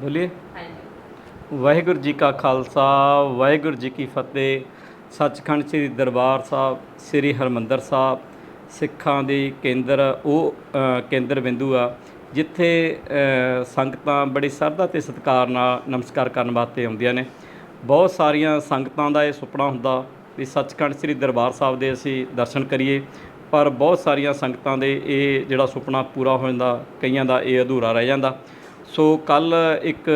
ਬੋਲੀਏ? ਵਾਹਿਗੁਰੂ ਜੀ ਕਾ ਖਾਲਸਾ ਵਾਹਿਗੁਰੂ ਜੀ ਕੀ ਫਤਿਹ। ਸੱਚਖੰਡ ਸ੍ਰੀ ਦਰਬਾਰ ਸਾਹਿਬ ਸ੍ਰੀ ਹਰਮੰਦਰ ਸਾਹਿਬ ਸਿੱਖਾਂ ਦੀ ਕੇਂਦਰ ਉਹ ਕੇਂਦਰ ਬਿੰਦੂ ਆ ਜਿੱਥੇ ਸੰਗਤਾਂ ਬੜੀ ਸਰਦਾ ਤੇ ਸਤਿਕਾਰ ਨਾਲ ਨਮਸਕਾਰ ਕਰਨ ਵਾਸਤੇ ਆਉਂਦੀਆਂ ਨੇ। ਬਹੁਤ ਸਾਰੀਆਂ ਸੰਗਤਾਂ ਦਾ ਇਹ ਸੁਪਨਾ ਹੁੰਦਾ ਵੀ ਸੱਚਖੰਡ ਸ੍ਰੀ ਦਰਬਾਰ ਸਾਹਿਬ ਦੇ ਅਸੀਂ ਦਰਸ਼ਨ ਕਰੀਏ ਪਰ ਬਹੁਤ ਸਾਰੀਆਂ ਸੰਗਤਾਂ ਦੇ ਇਹ ਜਿਹੜਾ ਸੁਪਨਾ ਪੂਰਾ ਹੋ ਜਾਂਦਾ ਕਈਆਂ ਦਾ ਇਹ ਅਧੂਰਾ ਰਹਿ ਜਾਂਦਾ। ਸੋ ਕੱਲ ਇੱਕ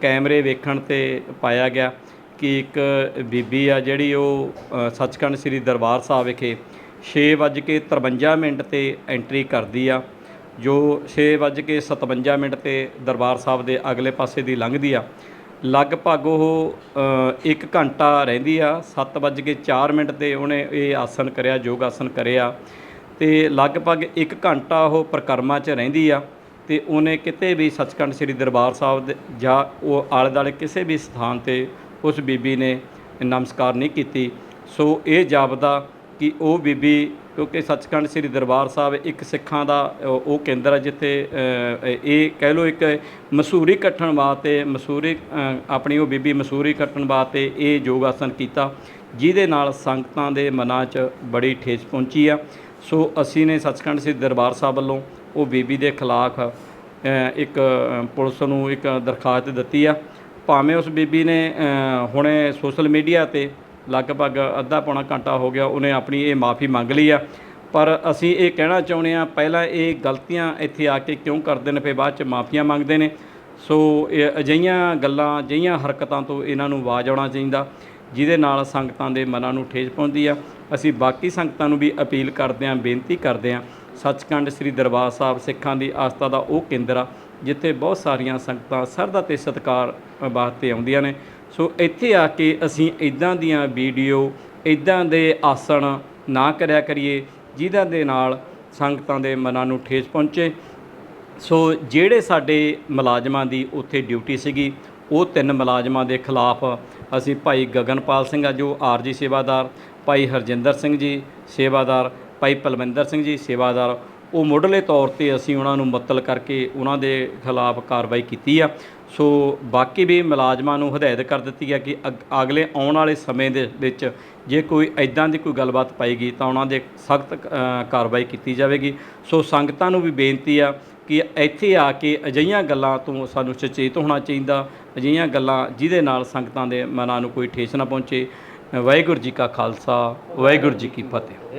ਕੈਮਰੇ ਵੇਖਣ ਤੇ ਪਾਇਆ ਗਿਆ ਕਿ ਇੱਕ ਬੀਬੀ ਆ ਜਿਹੜੀ ਉਹ ਸੱਚਖੰਡ ਸ੍ਰੀ ਦਰਬਾਰ ਸਾਹਿਬ ਵਿਖੇ 6:53 ਮਿੰਟ ਤੇ ਐਂਟਰੀ ਕਰਦੀ ਆ, ਜੋ 6:57 ਮਿੰਟ ਤੇ ਦਰਬਾਰ ਸਾਹਿਬ ਦੇ ਅਗਲੇ ਪਾਸੇ ਦੀ ਲੰਘਦੀ ਆ। ਲਗਭਗ ਉਹ 1 ਘੰਟਾ ਰਹਿੰਦੀ ਆ 7:04 ਮਿੰਟ ਤੇ ਉਹਨੇ ਇਹ ਆਸਨ ਕਰਿਆ, ਯੋਗ ਆਸਨ ਕਰਿਆ। ਤੇ ਲਗਭਗ 1 ਘੰਟਾ ਉਹ ਪ੍ਰਕਰਮਾ 'ਚ ਰਹਿੰਦੀ ਆ। ਤੇ ਉਹਨੇ ਕਿਤੇ ਵੀ ਸੱਚਖੰਡ ਸ੍ਰੀ ਦਰਬਾਰ ਸਾਹਿਬ ਦੇ ਜਾਂ ਉਹ ਆਲੇ ਦੁਆਲੇ ਕਿਸੇ ਵੀ ਸਥਾਨ ਤੇ ਉਸ ਬੀਬੀ ਨੇ ਨਮਸਕਾਰ ਨਹੀਂ ਕੀਤੀ। ਸੋ ਇਹ ਜਾਪਦਾ ਕਿ ਉਹ ਬੀਬੀ, ਕਿਉਂਕਿ ਸੱਚਖੰਡ ਸ੍ਰੀ ਦਰਬਾਰ ਸਾਹਿਬ ਇੱਕ ਸਿੱਖਾਂ ਦਾ ਉਹ ਕੇਂਦਰ ਹੈ ਜਿੱਥੇ ਇਹ ਕਹਿ ਲਓ ਇੱਕ ਮਸੂਰੀ ਕੱਟਣ ਵਾਸਤੇ, ਮਸੂਰੀ ਆਪਣੀ ਉਹ ਬੀਬੀ ਮਸੂਰੀ ਕੱਟਣ ਵਾਸਤੇ ਇਹ ਯੋਗ ਆਸਨ ਕੀਤਾ। ਜਿਹਦੇ ਨਾਲ ਸੰਗਤਾਂ ਦੇ ਮਨਾਂ 'ਚ ਬੜੀ ਠੇਸ ਪਹੁੰਚੀ ਆ। ਸੋ ਅਸੀਂ ਨੇ ਸੱਚਖੰਡ ਸ੍ਰੀ ਦਰਬਾਰ ਸਾਹਿਬ ਵੱਲੋਂ ਉਹ ਬੀਬੀ ਦੇ ਖਿਲਾਫ ਇੱਕ ਪੁਲਿਸ ਨੂੰ ਇੱਕ ਦਰਖਾਸਤ ਦਿੱਤੀ ਆ। ਭਾਵੇਂ ਉਸ ਬੀਬੀ ਨੇ ਹੁਣੇ ਸੋਸ਼ਲ ਮੀਡੀਆ ਤੇ ਲਗਭਗ ਅੱਧਾ ਪੌਣਾ ਘੰਟਾ ਹੋ ਗਿਆ ਉਹਨੇ ਆਪਣੀ ਇਹ ਮਾਫੀ ਮੰਗ ਲਈ ਆ। ਪਰ ਅਸੀਂ ਇਹ ਕਹਿਣਾ ਚਾਹੁੰਦੇ ਆ ਪਹਿਲਾਂ ਇਹ ਗਲਤੀਆਂ ਇੱਥੇ ਆ ਕੇ ਕਿਉਂ ਕਰਦੇ ਨੇ, ਫਿਰ ਬਾਅਦ ਚ ਮਾਫੀਆਂ ਮੰਗਦੇ ਨੇ। ਸੋ, ਇਹ ਅਜਿਹੀਆਂ ਗੱਲਾਂ, ਅਜਿਹੀਆਂ ਹਰਕਤਾਂ ਤੋਂ ਇਹਨਾਂ ਨੂੰ ਆਵਾਜ਼ ਆਉਣਾ ਚਾਹੀਦਾ, ਜਿਹਦੇ ਨਾਲ ਸੰਗਤਾਂ ਦੇ ਮਨਾਂ ਨੂੰ ਠੇਸ ਪਹੁੰਚਦੀ ਆ। ਅਸੀਂ ਬਾਕੀ ਸੰਗਤਾਂ ਨੂੰ ਵੀ ਅਪੀਲ ਕਰਦੇ ਹਾਂ, ਬੇਨਤੀ ਕਰਦੇ ਹਾਂ ਸੱਚਖੰਡ ਸ੍ਰੀ ਦਰਬਾਰ ਸਾਹਿਬ ਸਿੱਖਾਂ ਦੀ ਆਸਥਾ ਦਾ ਉਹ ਕੇਂਦਰ ਆ, ਜਿੱਥੇ ਬਹੁਤ ਸਾਰੀਆਂ ਸੰਗਤਾਂ ਸਰਦਾ ਤੇ ਸਤਿਕਾਰ ਵਾਸਤੇ ਆਉਂਦੀਆਂ ਨੇ। ਸੋ ਇੱਥੇ ਆ ਕੇ ਅਸੀਂ ਇਦਾਂ ਦੀਆਂ ਵੀਡੀਓ, ਇਦਾਂ ਦੇ ਆਸਣ ਨਾ ਕਰਿਆ ਕਰੀਏ, ਜਿਹਨਾਂ ਦੇ ਨਾਲ ਸੰਗਤਾਂ ਦੇ ਮਨਾਂ ਨੂੰ ਠੇਸ ਪਹੁੰਚੇ। ਸੋ ਜਿਹੜੇ ਸਾਡੇ ਮੁਲਾਜ਼ਮਾਂ ਦੀ ਉੱਥੇ ਡਿਊਟੀ ਸੀਗੀ, ਉਹ ਤਿੰਨ ਮੁਲਾਜ਼ਮਾਂ ਦੇ ਖਿਲਾਫ ਅਸੀਂ ਭਾਈ ਗਗਨਪਾਲ ਸਿੰਘ ਆ ਜੋ ਆਰਜੀ ਸੇਵਾਦਾਰ, ਭਾਈ ਹਰਜਿੰਦਰ ਸਿੰਘ ਜੀ ਸੇਵਾਦਾਰ ਭਾਈ ਪਲਵਿੰਦਰ ਸਿੰਘ ਜੀ, ਸੇਵਾਦਾਰ। ਉਹ ਮੁੱਢਲੇ ਤੌਰ ਤੇ ਅਸੀਂ ਉਹਨਾਂ ਨੂੰ ਮੁਅੱਤਲ ਕਰਕੇ ਉਹਨਾਂ ਦੇ ਖਿਲਾਫ ਕਾਰਵਾਈ ਕੀਤੀ ਆ। ਸੋ ਬਾਕੀ ਵੀ ਮੁਲਾਜ਼ਮਾਂ ਨੂੰ ਹਦਾਇਤ ਕਰ ਦਿੱਤੀ ਹੈ ਕਿ ਅਗ- ਅਗਲੇ ਆਉਣ ਵਾਲੇ ਸਮੇਂ ਦੇ ਵਿੱਚ ਜੇ ਕੋਈ ਐਦਾਂ ਦੀ ਕੋਈ ਗੱਲਬਾਤ ਪਾਏਗੀ ਤਾਂ ਉਹਨਾਂ ਦੇ ਸਖਤ ਕਾਰਵਾਈ ਕੀਤੀ ਜਾਵੇਗੀ। ਸੋ ਸੰਗਤਾਂ ਨੂੰ ਵੀ ਬੇਨਤੀ ਆ ਕਿ ਇੱਥੇ ਆ ਕੇ ਅਜਿਹੀਆਂ ਗੱਲਾਂ ਤੋਂ ਸਾਨੂੰ ਸੁਚੇਤ ਹੋਣਾ ਚਾਹੀਦਾ। ਅਜਿਹੀਆਂ ਗੱਲਾਂ ਜਿਹਦੇ ਨਾਲ ਸੰਗਤਾਂ ਦੇ ਮਨਾਂ ਨੂੰ ਕੋਈ ਠੇਸ ਨਾ ਪਹੁੰਚੇ। ਵਾਹਿਗੁਰੂ ਜੀ ਕਾ ਖਾਲਸਾ, ਵਾਹਿਗੁਰੂ ਜੀ ਕੀ ਫਤਿਹ।